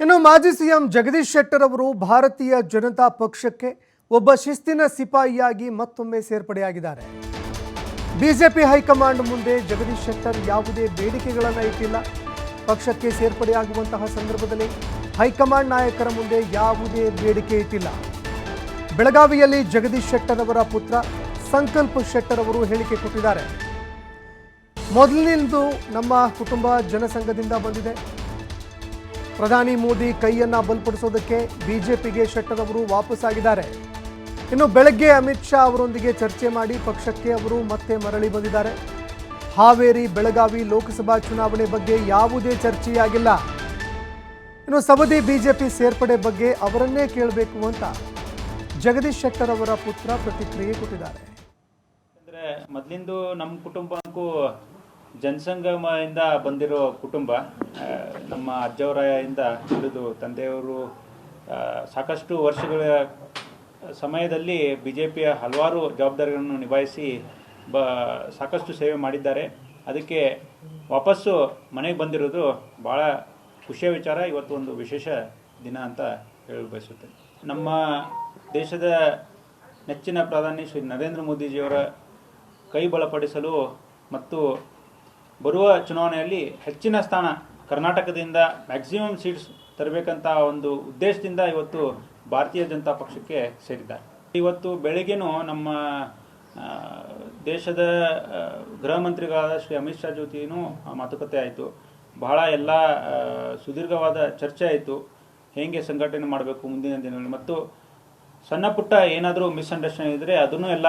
ಇನ್ನು ಮಾಜಿ ಸಿಎಂ ಜಗದೀಶ್ ಶೆಟ್ಟರ್ ಅವರು ಭಾರತೀಯ ಜನತಾ ಪಕ್ಷಕ್ಕೆ ಒಬ್ಬ ಶಿಸ್ತಿನ ಸಿಪಾಯಿಯಾಗಿ ಮತ್ತೊಮ್ಮೆ ಸೇರ್ಪಡೆಯಾಗಿದ್ದಾರೆ. ಬಿಜೆಪಿ ಹೈಕಮಾಂಡ್ ಮುಂದೆ ಜಗದೀಶ್ ಶೆಟ್ಟರ್ ಯಾವುದೇ ಬೇಡಿಕೆಗಳನ್ನು ಇಟ್ಟಿಲ್ಲ. ಪಕ್ಷಕ್ಕೆ ಸೇರ್ಪಡೆಯಾಗುವಂತಹ ಸಂದರ್ಭದಲ್ಲಿ ಹೈಕಮಾಂಡ್ ನಾಯಕರ ಮುಂದೆ ಯಾವುದೇ ಬೇಡಿಕೆ ಇಟ್ಟಿಲ್ಲ. ಬೆಳಗಾವಿಯಲ್ಲಿ ಜಗದೀಶ್ ಶೆಟ್ಟರ್ ಅವರ ಪುತ್ರ ಸಂಕಲ್ಪ ಶೆಟ್ಟರ್ ಅವರು ಹೇಳಿಕೆ ಕೊಟ್ಟಿದ್ದಾರೆ. ಮೊದಲಿನಿಂದ ನಮ್ಮ ಕುಟುಂಬ ಜನಸಂಘದಿಂದ ಬಂದಿದೆ. ಪ್ರಧಾನಿ ಮೋದಿ ಕೈಯನ್ನ ಬಲಪಡಿಸೋದಕ್ಕೆ ಬಿಜೆಪಿಗೆ ಶೆಟ್ಟರ್ ಅವರು ವಾಪಸ್ಸಾಗಿದ್ದಾರೆ. ಇನ್ನು ಬೆಳಗ್ಗೆ ಅಮಿತ್ ಶಾ ಅವರೊಂದಿಗೆ ಚರ್ಚೆ ಮಾಡಿ ಪಕ್ಷಕ್ಕೆ ಅವರು ಮತ್ತೆ ಮರಳಿ ಬಂದಿದ್ದಾರೆ. ಹಾವೇರಿ, ಬೆಳಗಾವಿ ಲೋಕಸಭಾ ಚುನಾವಣೆ ಬಗ್ಗೆ ಯಾವುದೇ ಚರ್ಚೆಯಾಗಿಲ್ಲ. ಇನ್ನು ಸಬದಿ ಬಿಜೆಪಿ ಸೇರ್ಪಡೆ ಬಗ್ಗೆ ಅವರನ್ನೇ ಕೇಳಬೇಕು ಅಂತ ಜಗದೀಶ್ ಶೆಟ್ಟರ್ ಅವರ ಪುತ್ರ ಪ್ರತಿಕ್ರಿಯೆ ಕೊಟ್ಟಿದ್ದಾರೆ. ಮೊದಲಿಂದು ನಮ್ಮ ಕುಟುಂಬಕ್ಕೂ ಜನಸಂಗಮದಿಂದ ಬಂದಿರೋ ಕುಟುಂಬ ನಮ್ಮ ಅಜ್ಜವರಾಯಿಂದ ಹಿಡಿದು ತಂದೆಯವರು ಸಾಕಷ್ಟು ವರ್ಷಗಳ ಸಮಯದಲ್ಲಿ ಬಿ ಜೆ ಪಿಯ ಹಲವಾರು ಜವಾಬ್ದಾರಿಗಳನ್ನು ನಿಭಾಯಿಸಿ ಬ, ಸಾಕಷ್ಟು ಸೇವೆ ಮಾಡಿದ್ದಾರೆ. ಅದಕ್ಕೆ ವಾಪಸ್ಸು ಮನೆಗೆ ಬಂದಿರೋದು ಭಾಳ ಖುಷಿಯ ವಿಚಾರ. ಇವತ್ತು ಒಂದು ವಿಶೇಷ ದಿನ ಅಂತ ಹೇಳಲು ಬಯಸುತ್ತೇನೆ. ನಮ್ಮ ದೇಶದ ನೆಚ್ಚಿನ ಪ್ರಧಾನಿ ಶ್ರೀ ನರೇಂದ್ರ ಮೋದಿಜಿಯವರ ಕೈ ಬಲಪಡಿಸಲು ಮತ್ತು ಬರುವ ಚುನಾವಣೆಯಲ್ಲಿ ಹೆಚ್ಚಿನ ಸ್ಥಾನ ಕರ್ನಾಟಕದಿಂದ ಮ್ಯಾಕ್ಸಿಮಮ್ ಸೀಟ್ಸ್ ತರಬೇಕಂತ ಒಂದು ಉದ್ದೇಶದಿಂದ ಇವತ್ತು ಭಾರತೀಯ ಜನತಾ ಪಕ್ಷಕ್ಕೆ ಸೇರಿದ್ದಾರೆ. ಇವತ್ತು ಬೆಳಗ್ಗೆನೂ ನಮ್ಮ ದೇಶದ ಗೃಹ ಮಂತ್ರಿಗಳಾದ ಶ್ರೀ ಅಮಿತ್ ಶಾ ಜೊತೆಯೂ ಮಾತುಕತೆ ಆಯಿತು. ಬಹಳ ಎಲ್ಲ ಸುದೀರ್ಘವಾದ ಚರ್ಚೆ ಆಯಿತು. ಹೇಗೆ ಸಂಘಟನೆ ಮಾಡಬೇಕು ಮುಂದಿನ ದಿನಗಳಲ್ಲಿ. ಮತ್ತು ಸಣ್ಣ ಪುಟ್ಟ ಏನಾದರೂ ಮಿಸ್ಅಂಡರ್ಸ್ಟ್ಯಾಂಡಿಂಗ್ ಇದ್ದರೆ ಅದನ್ನು ಎಲ್ಲ